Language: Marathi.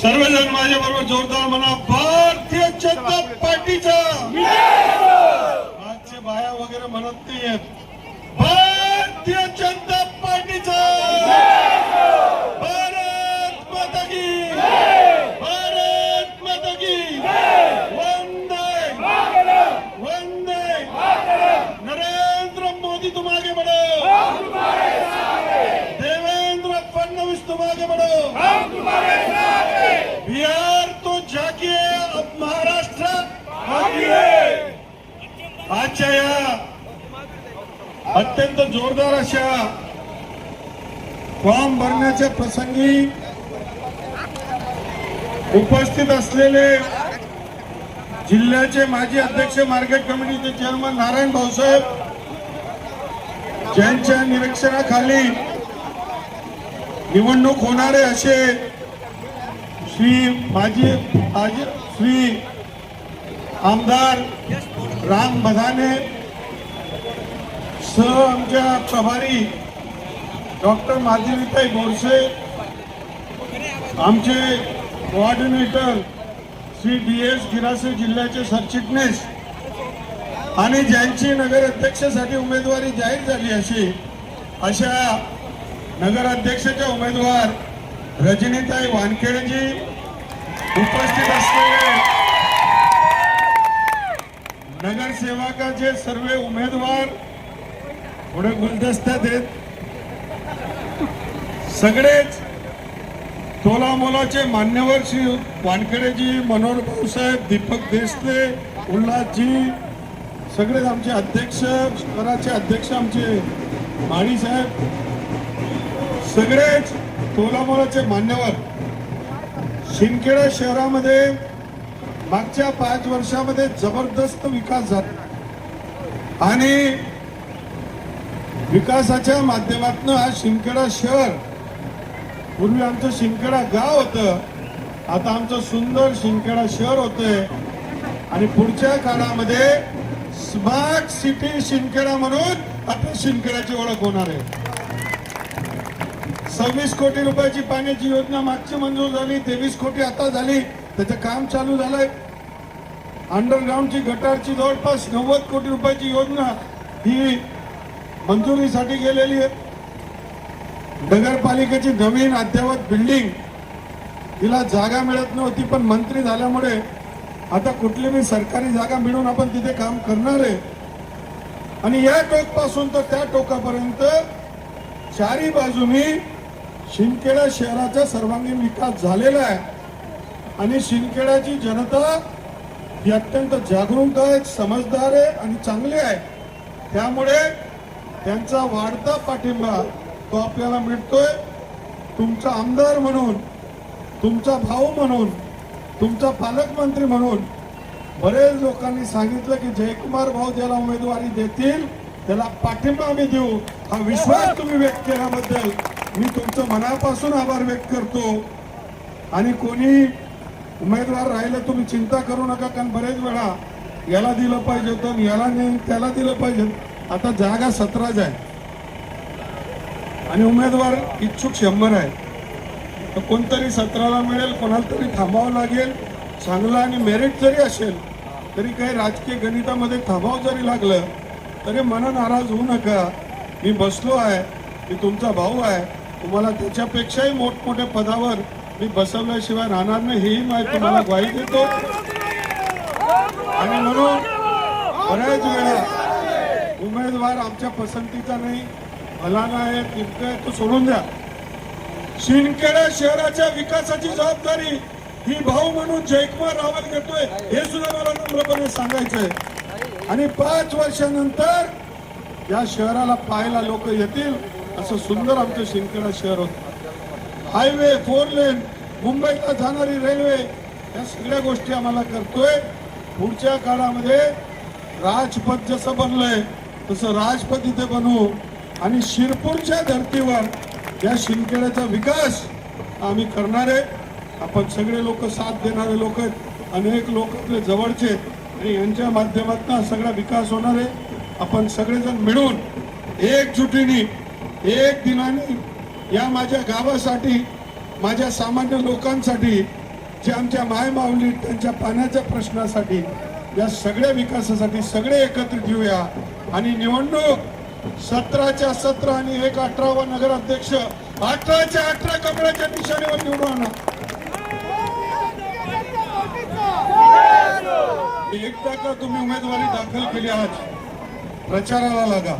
सर्वजण माझ्या बरोबर जोरदार म्हणा भारतीय जनता पार्टीचा. आजचे बाया वगैरे म्हणत नाहीयेत. भारतीय जनता आजच्या या अत्यंत जोरदार अशा फॉर्म भरण्याच्या प्रसंगी उपस्थित असलेले जिल्ह्याचे माजी अध्यक्ष मार्केट कमिटीचे चेअरमन नारायण भाऊसाहेब ज्यांच्या निरीक्षणाखाली निवडणूक होणारे असे श्री माजी माजी श्री आमदार राम बधाने. सह आमच्या प्रभारी डॉक्टर माधुरीताई बोरसे आमचे coordinator Shri D S Girase जिल्ह्याचे सरचिटणीस आणि ज्यांची नगराध्यक्षासाठी उमेदवारी जाहीर झाली अशी अशा नगराध्यक्षाच्या उमेदवार रजनीताई वानखेडेजी उपस्थित असलेले नगरसेवकाचे सर्व उमेदवार पुढे गुलदस्त्यात आहेत. सगळेच तोलामोलाचे मान्यवर श्री वानखेडेजी मनोहर भाऊसाहेब दीपक देसले उल्हासजी सगळेच आमचे अध्यक्ष शहराचे अध्यक्ष आमचे माळी साहेब सगळेच तोलामोलाचे मान्यवर. शिंदखेडा शहरामध्ये मागच्या पाच वर्षामध्ये जबरदस्त विकास झाला. आणि विकासाच्या माध्यमातून आज शिंदखेडा शहर पूर्वी आमचं शिंदखेडा गाव होतं आता आमचं सुंदर शिंदखेडा शहर होतंय. आणि पुढच्या काळामध्ये स्मार्ट सिटी शिंदखेडा म्हणून आता शिंदखेड्याची ओळख होणार आहे. सव्वीस कोटी रुपयाची पाण्याची योजना मागची मंजूर झाली तेवीस कोटी आता झाली. त्याचं काम चालू झालंय. अंडरग्राऊंडची गटारची जवळपास नव्वद कोटी रुपयाची योजना ही मंजुरीसाठी गेलेली आहे. नगरपालिकेची नवीन अद्ययावत बिल्डिंग तिला जागा मिळत नव्हती पण मंत्री झाल्यामुळे आता कुठली बी सरकारी जागा मिळून आपण तिथे काम करणार आहे. आणि या टोकपासून तर त्या टोकापर्यंत चारी बाजूनी शिंदखेडा शहराचा सर्वांगीण विकास झालेला आहे. आणि शिंदखेड्याची जनता ही अत्यंत जागरूक आहे समजदार आहे आणि चांगली आहे. त्यामुळे त्यांचा वाढता पाठिंबा तो आपल्याला मिळतोय. तुमचा आमदार म्हणून तुमचा भाऊ म्हणून तुमचा पालकमंत्री म्हणून बरेच लोकांनी सांगितलं की जयकुमार भाऊ ज्याला उमेदवारी देतील त्याला पाठिंबा आम्ही देऊ. हा विश्वास तुम्ही व्यक्त केल्याबद्दल मी तुमचं मनापासून आभार व्यक्त करतो. आणि कोणी उमेदवार राहिलं तुम्ही चिंता करू नका कारण बरेच वेळा याला दिलं पाहिजे होतं याला नाही त्याला दिलं पाहिजे. आता जागा सतराच आहे. आणि उमेदवार इच्छुक शंभर आहे. तर कोणतरी सतराला मिळेल कोणाला तरी थांबावं लागेल. चांगलं आणि मेरिट जरी असेल तरी काही राजकीय गणितामध्ये थांबावं जरी लागलं तरी मन नाराज होऊ नका. मी बसलो आहे मी तुमचा भाऊ आहे. तुम्हाला त्याच्यापेक्षाही मोठमोठ्या पदावर मी बसवल्याशिवाय राहणार नाही हेही माहिती तुम्हाला ग्वाही देतो. आणि म्हणून बऱ्याच वेळा उमेदवार आमच्या पसंतीचा नाही भला नाही तितकं आहे तो सोडून द्या. शिंदखेडा शहराच्या विकासाची जबाबदारी ही भाऊ म्हणून जयकुमार रावल घेतोय हे सुद्धा मला नम्रपणे सांगायचंय आणि पाच वर्षानंतर या शहराला पाहायला लोक येतील असं सुंदर आमचं शिंदखेडा शहर होतं. हायवे फोर लेन मुंबईला जाणारी रेल्वे या सगळ्या गोष्टी आम्हाला करतोय. पुढच्या काळामध्ये राजपथ जसं बनलंय तसं राजपथ इथे बनवू आणि शिरपूरच्या धर्तीवर या शिंदखेड्याचा विकास आम्ही करणार आहे. आपण सगळे लोक साथ देणारे लोक आहेत. अनेक लोक आपले जवळचे आणि यांच्या माध्यमातून सगळा विकास होणार आहे. आपण सगळेजण मिळून एकजुटीने एक दिनाने या माझ्या गावासाठी माझ्या सामान्य लोकांसाठी जे आमच्या मायमाऊली त्यांच्या पाण्याच्या प्रश्नासाठी या सगळ्या विकासासाठी सगळे एकत्रित येऊया आणि निवडणूक सतराच्या सतरा आणि एक अठरावा नगराध्यक्ष अठराच्या अठरा कमळाच्या निशाणीवर निवडून आणा. एकदा का तुम्ही उमेदवारी दाखल केली आज? प्रचाराला लागा.